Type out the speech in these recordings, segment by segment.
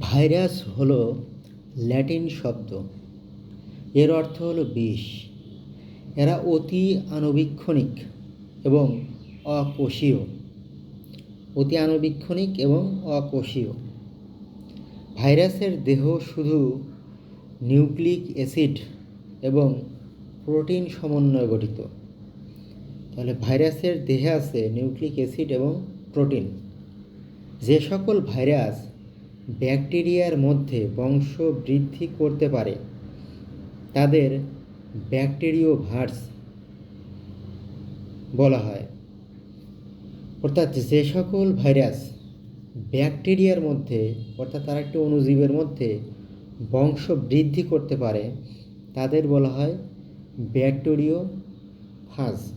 Virus হল Latin শব্দ। এর অর্থ হলো বিষ। এরা অতি আণুবীক্ষণিক এবং অকোষীয়। অতি আণুবীক্ষণিক এবং অকোষীয়। ভাইরাসের দেহ শুধু নিউক্লিক অ্যাসিড এবং প্রোটিন সমন্বয়ে গঠিত। তাহলে ভাইরাসের দেহে আছে নিউক্লিক অ্যাসিড এবং প্রোটিন। যে সকল ভাইরাস ব্যাকটেরিয়ার মধ্যে বংশ বৃদ্ধি করতে পারে। তাদের ব্যাকটেরিও ভার্স বলা হয়। অর্থাৎ যে সকল ভাইরাস ব্যাকটেরিয়ার মধ্যে, অর্থাৎ তার একটি অণুজীবের মধ্যে বংশ বৃদ্ধি করতে পারে, তাদের বলা হয় ব্যাকটেরিও ফাজ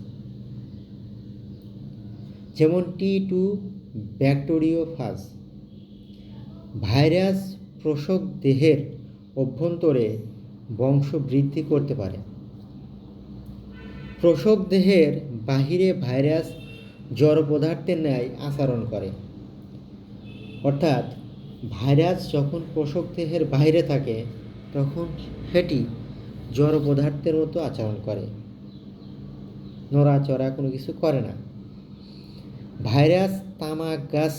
যেমন T two bacteriophage virus প্রসব দেহের অভ্যন্তরে বংশ বৃদ্ধি করতে পারে। প্রসব দেহের বাহিরে ভাইরাস জড় পদার্থের ন্যায় আচরণ করে। অর্থাৎ ভাইরাস যখন পোষক দেহের বাইরে থাকে, তখন সেটি জড় পদার্থের মতো আচরণ করে। নড়াচড়া কোনো কিছু করে না। ভাইরাস তামাক গাছ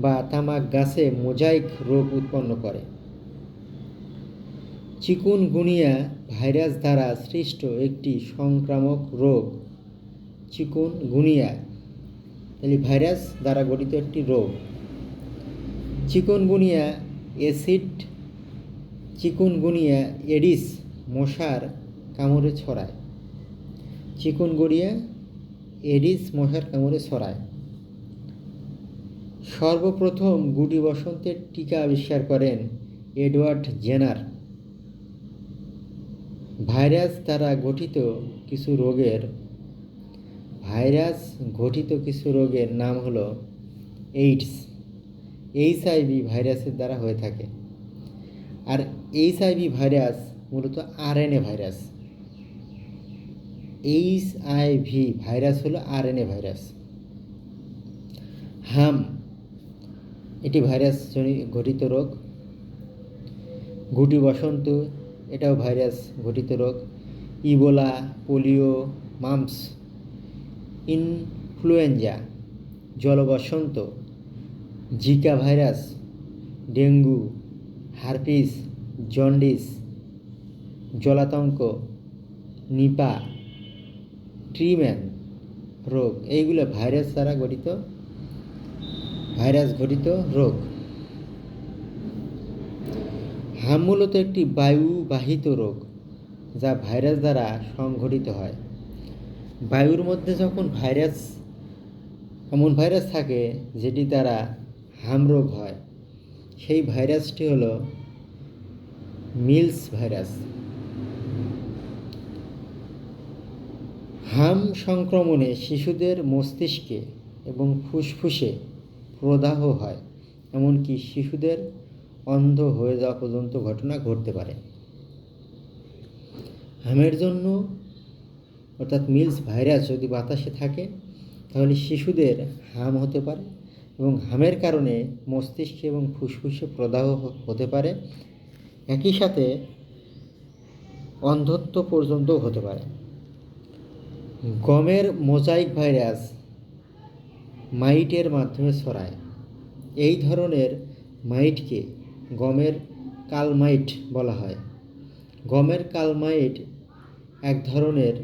বা তামাক গাছে মোজাইক রোগ উৎপন্ন করে। চিকুনগুনিয়া ভাইরাস দ্বারা সৃষ্ট একটি সংক্রামক রোগ। চিকুনগুনিয়া, তাহলে ভাইরাস দ্বারা গঠিত একটি রোগ। চিকুনগুনিয়া অ্যাসিড, চিকুনগুনিয়া এডিস মশার কামড়ে ছড়ায়। চিকুন চিকুনগুনিয়া এডিস মশার কামড়ে ছড়ায়। সর্বপ্রথম গুটি বসন্তের টিকা আবিষ্কার করেন এডওয়ার্ড জেনার। ভাইরাস দ্বারা গঠিত কিছু রোগের, ভাইরাস ঘটিত কিছু রোগের নাম হলো এইডস। এইচআইভি ভাইরাসের দ্বারা হয়ে থাকে। আর এইচআইভি ভাইরাস মূলত আরএনএ ভাইরাস। এইচআইভি ভাইরাস হলো আরএনএ ভাইরাস। হাম এটি ভাইরাস ঘটিত রোগ। গুটি বসন্ত, এটাও ভাইরাস ঘটিত রোগ। Ebola, polio, mumps, influenza, জলবসন্ত, Zika virus, dengue, herpes, jaundice, জলাতঙ্ক, Nipah, ট্রিম্যান রোগ। এইগুলো ভাইরাস দ্বারা গঠিত ভাইরাস ঘটিত রোগ। হাম মূলত একটি বায়ুবাহিত রোগ, যা ভাইরাস দ্বারা সংঘটিত হয়। বায়ুর মধ্যে যখন ভাইরাস, এমন ভাইরাস থাকে, যেটি দ্বারা হাম রোগ হয়, সেই ভাইরাসটি হলো মিলস ভাইরাস। হাম সংক্রমণে শিশুদের মস্তিষ্কে এবং ফুসফুসে প্রদাহ হয়, এমনকি শিশুদের অন্ধ হয়ে যাওয়া পর্যন্ত ঘটনা ঘটতে পারে। হামের জন্য, অর্থাৎ মিলস ভাইরাস যদি বাতাসে থাকে, তাহলে শিশুদের হাম হতে পারে এবং হামের কারণে মস্তিষ্কে এবং ফুসফুসে প্রদাহ হতে পারে। একই সাথে অন্ধত্ব পর্যন্ত হতে পারে। গমের মোজাইক ভাইরাস মাইটের মাধ্যমে ছড়ায়। এই ধরনের মাইটকে গমের কালমাইট বলা হয়। গমের কালমাইট এক ধরনের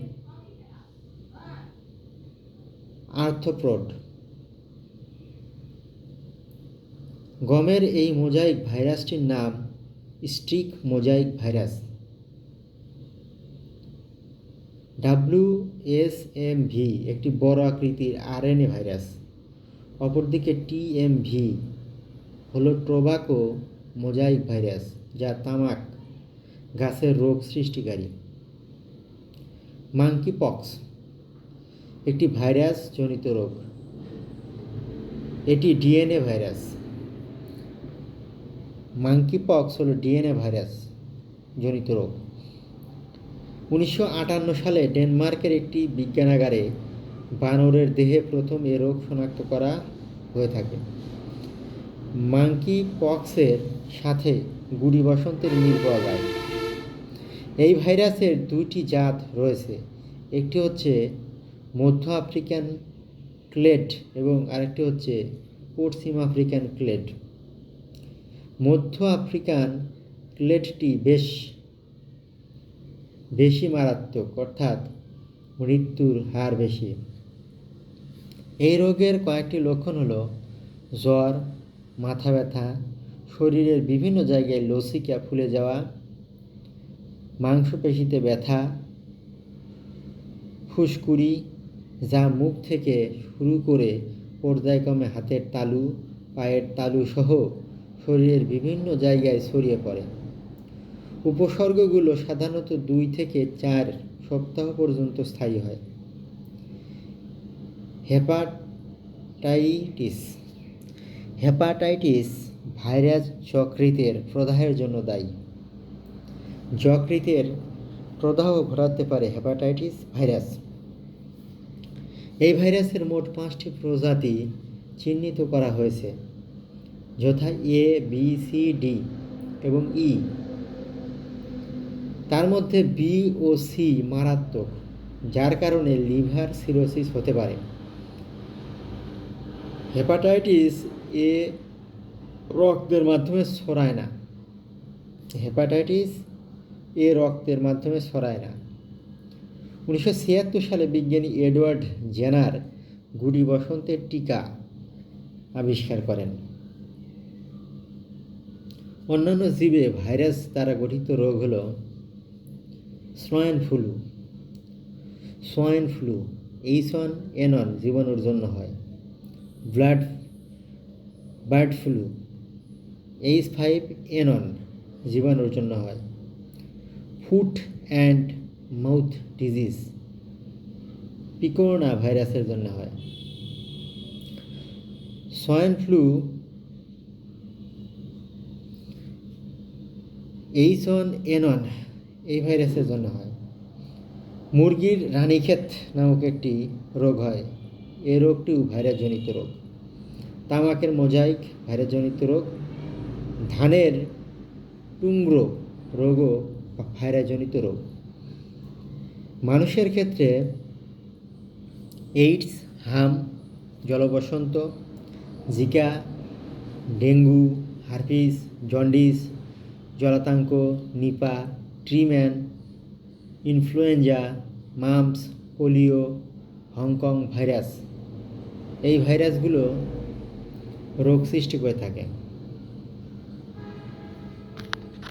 আর্থপ্রোড গমের এই মোজাইক ভাইরাসটির নাম streak mosaic virus. W S M V, একটি বড় আকৃতির আরএনএ ভাইরাস। অপরদিকে টিএমভি হলো টোবাকো মোজাইক ভাইরাস, যা তামাক গাছের রোগ সৃষ্টিকারী। মাঙ্কি পক্স একটি ভাইরাস জনিত রোগ। এটি ডিএনএ ভাইরাস। মাঙ্কি পক্স হলো ডিএনএ ভাইরাস জনিত রোগ। উনিশশো আটান্ন সালে ডেনমার্কের একটি বিজ্ঞানাগারে বানরের দেহে প্রথম এ রোগ শনাক্ত করা হয়ে থাকে। মাঙ্কি পক্সের সাথে গুড়ি বসন্তের মিল পাওয়া যায় এই ভাইরাসের দুইটি জাত রয়েছে। একটি হচ্ছে মধ্য আফ্রিকান ক্লেড এবং আরেকটি হচ্ছে পশ্চিম আফ্রিকান ক্লেড। মধ্য আফ্রিকান ক্লেডটি বেশ, বেশি মারাত্মক, অর্থাৎ মৃত্যুর হার বেশি। এই রোগের কয়েকটি লক্ষণ হলো জ্বর, মাথা ব্যথা, শরীরের বিভিন্ন জায়গায় লসিকা ফুলে যাওয়া, মাংসপেশিতে ব্যথা, ফুসকুড়ি, যা মুখ থেকে শুরু করে পর্যায়ক্রমে হাতের তালু, পায়ের তালু সহ শরীরের বিভিন্ন জায়গায় ছড়িয়ে পড়ে। উপসর্গগুলো সাধারণত দুই থেকে চার সপ্তাহ পর্যন্ত স্থায়ী হয়। হেপাটাইটিস। হেপাটাইটিস ভাইরাস যকৃতের প্রদাহের জন্য দায়ী। যকৃতের প্রদাহ ঘটাতে পারে হেপাটাইটিস ভাইরাস। এই ভাইরাসের মোট পাঁচটি প্রজাতি চিহ্নিত করা হয়েছে, যথা এ, বি, সি, ডি এবং ই। তার মধ্যে বি ও সি মারাত্মক, যার কারণে লিভার সিরোসিস হতে পারে। হেপাটাইটিস এ রক্তের মাধ্যমে ছড়ায় না। হেপাটাইটিস এ রক্তের মাধ্যমে ছড়ায় না। উনিশশো ছিয়াত্তর সালে বিজ্ঞানী এডওয়ার্ড জেনার গুডি বসন্তের টিকা আবিষ্কার করেন। অন্যান্য জীবে ভাইরাস দ্বারা গঠিত রোগ হল swine flu. Swine flu, H one N one জীবাণুর জন্য হয়। Blood, bird flu, H five N one জীবাণুর জন্য হয়। Foot and mouth disease picorna ভাইরাসের জন্য হয়। Swine flu H one N one এই ভাইরাসের জন্য হয়। মুরগির রানীক্ষেত নামক একটি রোগ হয়। এই রোগটিও ভাইরাসজনিত রোগ। তামাকের মোজাইক ভাইরাসজনিত রোগ। ধানের টুংরো রোগও ভাইরাসজনিত রোগ। মানুষের ক্ষেত্রে এইডস, হাম, জলবসন্ত, জিকা, ডেঙ্গু, হারপিস, জন্ডিস, জলাতাঙ্ক, Nipah, ট্রিম্যান, influenza mumps polio, Hong Kong virus. এই ভাইরাসগুলো রোগ সৃষ্টি করে থাকে।